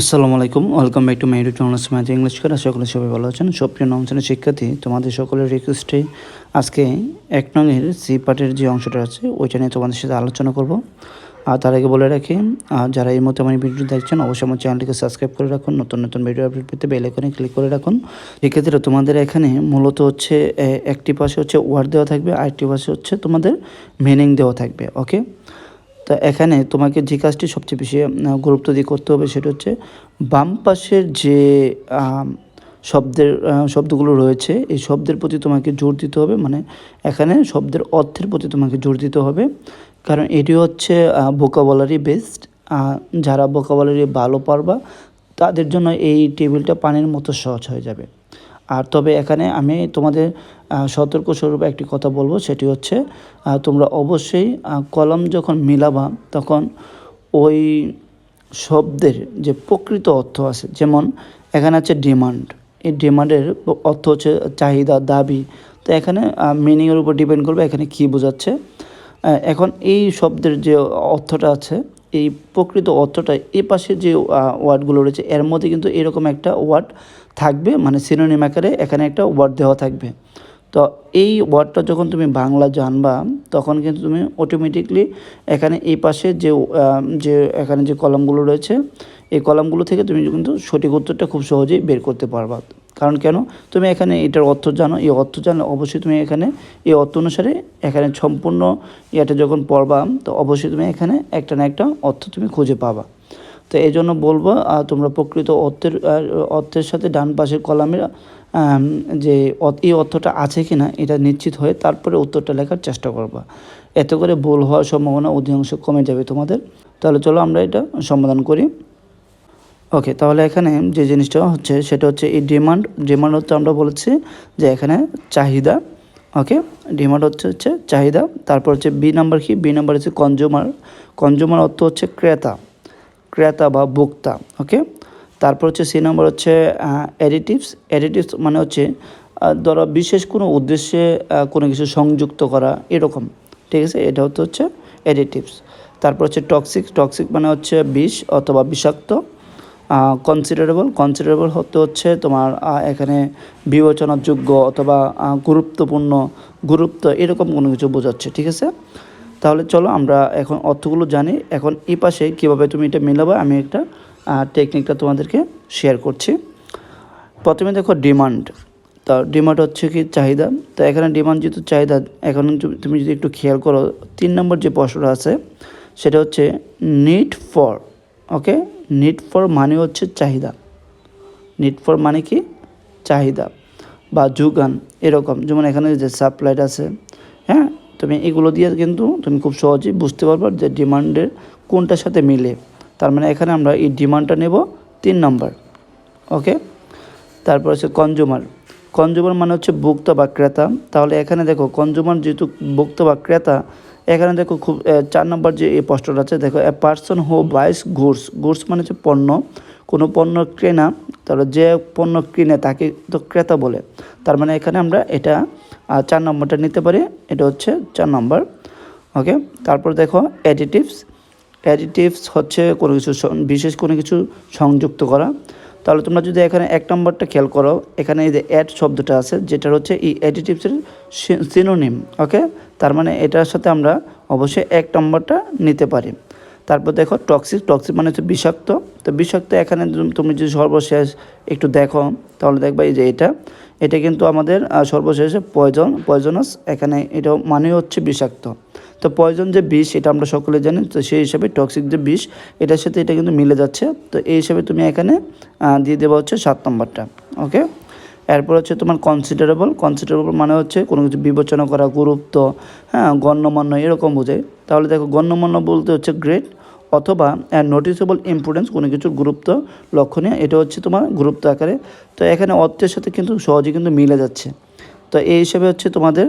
আসসালামু আলাইকুম, welcome back to my YouTube channel smart English করে সকলে সবাই ভালো আছেন। সুপ্রিয় নমস্কার শিক্ষার্থী, তোমাদের সকলের রিকোয়েস্টে আজকে এক নঙের সি পার্টের যে অংশটা আছে, ওইটা নিয়ে তোমাদের সাথে আলোচনা করব। আর তার আগে বলে রাখি, আর যারা এই মতো আমার ভিডিও দেখছেন, অবশ্যই আমার চ্যানেলটিকে সাবস্ক্রাইব করে রাখুন, নতুন নতুন ভিডিও আপডেট পেতে বেল আইকনে ক্লিক করে রাখুন। এক্ষেত্রে তোমাদের এখানে মূলত হচ্ছে একটি পাশে হচ্ছে ওয়ার্ড দেওয়া থাকবে, আরেকটি পাশে হচ্ছে তোমাদের মিনিং দেওয়া থাকবে ওকে তো এখানে তোমাকে যে কাজটি সবচেয়ে বেশি গুরুত্ব দিয়ে করতে হবে সেটা হচ্ছে বাম পাশের যে শব্দের শব্দগুলো রয়েছে, এই শব্দের প্রতি তোমাকে জোর দিতে হবে। মানে এখানে শব্দের অর্থের প্রতি তোমাকে জোর দিতে হবে। কারণ এটি হচ্ছে বোকাবলারি বেসড যারা বোকাবলারি ভালো পারবা, তাদের জন্য এই টেবিলটা পানির মতো সহজ হয়ে যাবে। আর তবে এখানে আমি তোমাদের সতর্ক স্বরূপ একটি কথা বলব, সেটি হচ্ছে তোমরা অবশ্যই কলম যখন মিলাবা, তখন ওই শব্দের যে প্রকৃত অর্থ আছে, যেমন এখানে আছে ডিমান্ড এই ডিমান্ডের অর্থ হচ্ছে চাহিদা, দাবি, তো এখানে মিনিংয়ের উপর ডিপেন্ড করবে, এখানে কী বোঝাচ্ছে? এখন এই শব্দের যে অর্থটা আছে এই প্রকৃত অর্থটা এ পাশে যে ওয়ার্ডগুলো রয়েছে, এর মধ্যে কিন্তু এরকম একটা ওয়ার্ড থাকবে মানে সিনোনিম আকারে এখানে একটা ওয়ার্ড দেওয়া থাকবে। তো এই ওয়ার্ডটা যখন তুমি বাংলা জানবা, তখন কিন্তু তুমি অটোমেটিকলি এখানে এই পাশে যে যে, এখানে যে কলামগুলো রয়েছে, এই কলামগুলো থেকে তুমি কিন্তু সঠিক উত্তরটা খুব সহজেই বের করতে পারবা। কারণ কেন? তুমি এখানে এটার অর্থ জানো, এই অর্থ জানলে অবশ্যই তুমি এখানে এই অর্থ অনুসারে এখানে সম্পূর্ণ ইয়েটা যখন পড়বা, তো অবশ্যই তুমি এখানে একটা না একটা অর্থ তুমি খুঁজে পাবা। তো এই জন্য বলব তোমরা প্রকৃত অর্থের অর্থের সাথে ডান পাশের কলামের যে এই অর্থটা আছে কি না এটা নিশ্চিত হয়ে তারপরে উত্তরটা লেখার চেষ্টা করবা। এতে করে ভুল হওয়ার সম্ভাবনা অধিকাংশ কমে যাবে তোমাদের। তাহলে চলো আমরা এটা সমাধান করি। ওকে, তাহলে এখানে যে জিনিসটা হচ্ছে সেটা হচ্ছে এই ডিমান্ড। ডিমান্ড হচ্ছে আমরা বলেছি যে এখানে চাহিদা, ওকে? ডিমান্ড হচ্ছে হচ্ছে চাহিদা। তারপর হচ্ছে বি নাম্বার কি? বি নাম্বার হচ্ছে কনজিউমার কনজিউমার অর্থ হচ্ছে ক্রেতা। ক্রেতা বা ভোক্তা ওকে তারপর হচ্ছে সি নম্বর হচ্ছে এডিটিভস এডিটিভস মানে হচ্ছে ধরো বিশেষ কোনো উদ্দেশ্যে কোনো কিছু সংযুক্ত করা, এরকম, ঠিক আছে? এটা হচ্ছে হচ্ছে এডিটিভস তারপর হচ্ছে টক্সিক টক্সিক মানে হচ্ছে বিষ অথবা বিষাক্ত কনসিডারেবল কনসিডারেবল হতে হচ্ছে তোমার এখানে বিবেচনাযোগ্য অথবা গুরুত্বপূর্ণ, গুরুত্ব, এরকম কোনো কিছু বোঝাচ্ছে, ঠিক আছে? তাহলে চলো আমরা এখন অর্থগুলো জানি। এখন এই পাশে কীভাবে তুমি এটা মেলাবে, আমি একটা টেকনিকটা তোমাদেরকে শেয়ার করছি। প্রথমে দেখো ডিমান্ড তা ডিমান্ড হচ্ছে কি চাহিদা। তো এখানে ডিমান্ড যেহেতু চাহিদা, এখন তুমি- তুমি যদি একটু খেয়াল করো, তিন নম্বর যে প্রশ্নটা আছে, সেটা হচ্ছে need for okay need for মানে হচ্ছে চাহিদা। নিড ফর মানে কি? চাহিদা বা যোগান, এরকম। যেমন এখানে যে সাপ্লাইট আছে হ্যাঁ? তুমি এগুলো দিয়ে কিন্তু তুমি খুব সহজেই বুঝতে পারবে যে ডিমান্ডের কোনটার সাথে মিলে। তার মানে এখানে আমরা এই ডিমান্ডটা নেব তিন নম্বর, ওকে? তারপর হচ্ছে কনজুমার কনজুমার মানে হচ্ছে ভোক্তা বা ক্রেতা। তাহলে এখানে দেখো কনজুমার যেহেতু ভোক্তা বা ক্রেতা, এখানে দেখো খুব চার নম্বর যে এই প্রশ্নটা আছে, দেখো এ পার্সন হো বাইস গুডস গুডস মানে হচ্ছে পণ্য। কোনো পণ্য কেনা, তাহলে যে পণ্য কিনে তাকে তো ক্রেতা বলে। তার মানে এখানে আমরা এটা চার নম্বরটা নিতে পারি, এটা হচ্ছে চার নম্বর ওকে তারপর দেখো অ্যাডিটিভস অ্যাডিটিভস হচ্ছে কোনো কিছু বিশেষ কোনো কিছু সংযুক্ত করা। তাহলে তোমরা যদি এখানে এক নম্বরটা খেয়াল করো, এখানে এই যে অ্যাড শব্দটা আছে যেটা হচ্ছে এই অ্যাডিটিভসের সিনোনিম ওকে তার মানে এটার সাথে আমরা অবশ্যই এক নম্বরটা নিতে পারি। তারপর দেখো টক্সিক টক্সিক মানে হচ্ছে বিষাক্ত। তো বিষাক্ত এখানে তুমি যদি সর্বশেষ একটু দেখো, তাহলে দেখবা এই যে এটা। এটা কিন্তু আমাদের সর্বশেষে পয়জন পয়জনাস এখানে এটা মানে হচ্ছে বিষাক্ত। তো পয়জন যে বিষ, এটা আমরা সকলে জানি, তো সেই হিসাবে টক্সিক যে বিষ, এটার সাথে এটা কিন্তু মিলে যাচ্ছে। তো এই হিসাবে তুমি এখানে দিয়ে দেওয়া হচ্ছে সাত নম্বরটা ওকে এরপর হচ্ছে তোমার কনসিডারেবল কনসিডারেবল মানে হচ্ছে কোনো কিছু বিবেচনা করা, গুরুত্ব হ্যাঁ গণ্যমান্য, এরকম বোঝায়। তাহলে দেখো গণ্যমান্য বলতে হচ্ছে গ্রেট অথবা নোটিসেবল ইম্পর্টেন্স কোনো কিছুর গুরুত্ব লক্ষণীয়, এটা হচ্ছে তোমার গুরুত্ব আকারে। তো এখানে অর্থের সাথে কিন্তু সহজে কিন্তু মিলে যাচ্ছে। তো এই হিসাবে হচ্ছে তোমাদের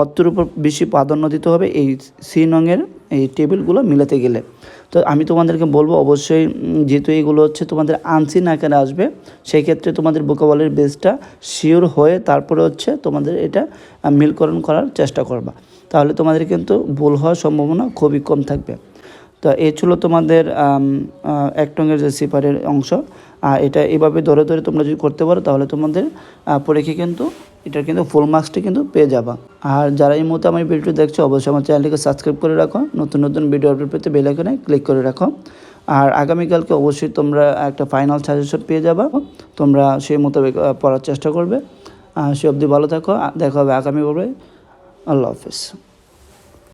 অর্থের উপর বেশি প্রাধান্য দিতে হবে এই সি নংয়ের এই টেবিলগুলো মিলাতে গেলে। তো আমি তোমাদেরকে বলব অবশ্যই যেহেতু এইগুলো হচ্ছে তোমাদের আনসিন আকারে আসবে সেই ক্ষেত্রে তোমাদের বোকাবলের বেসটা শিওর হয়ে তারপরে হচ্ছে তোমাদের এটা মিলকরণ করার চেষ্টা করবা। তাহলে তোমাদের কিন্তু ভুল হওয়ার সম্ভাবনা খুবই কম থাকবে। তো এই ছিল তোমাদের আম, আহ, এক টঙ্গের যে সিপারের অংশ। আর এটা এভাবে ধরে ধরে তোমরা যদি করতে পারো তাহলে তোমাদের পরীক্ষা কিন্তু এটার কিন্তু ফুল মার্কসটি কিন্তু পেয়ে যাবা। আর যারা এই মুহূর্তে আমার ভিডিও দেখছ অবশ্যই আমার চ্যানেলটিকে সাবস্ক্রাইব করে রাখো। নতুন নতুন ভিডিও আপডেট পেতে বেল আইকনে ক্লিক করে রাখো। আর আগামীকালকে অবশ্যই তোমরা একটা ফাইনাল সাজেশন পেয়ে যাবা। তোমরা সেই মোতাবেক পড়ার চেষ্টা করবে। সে অবধি ভালো থাকো। দেখা হবে আগামী পর্বে আল্লাহ হাফিজ।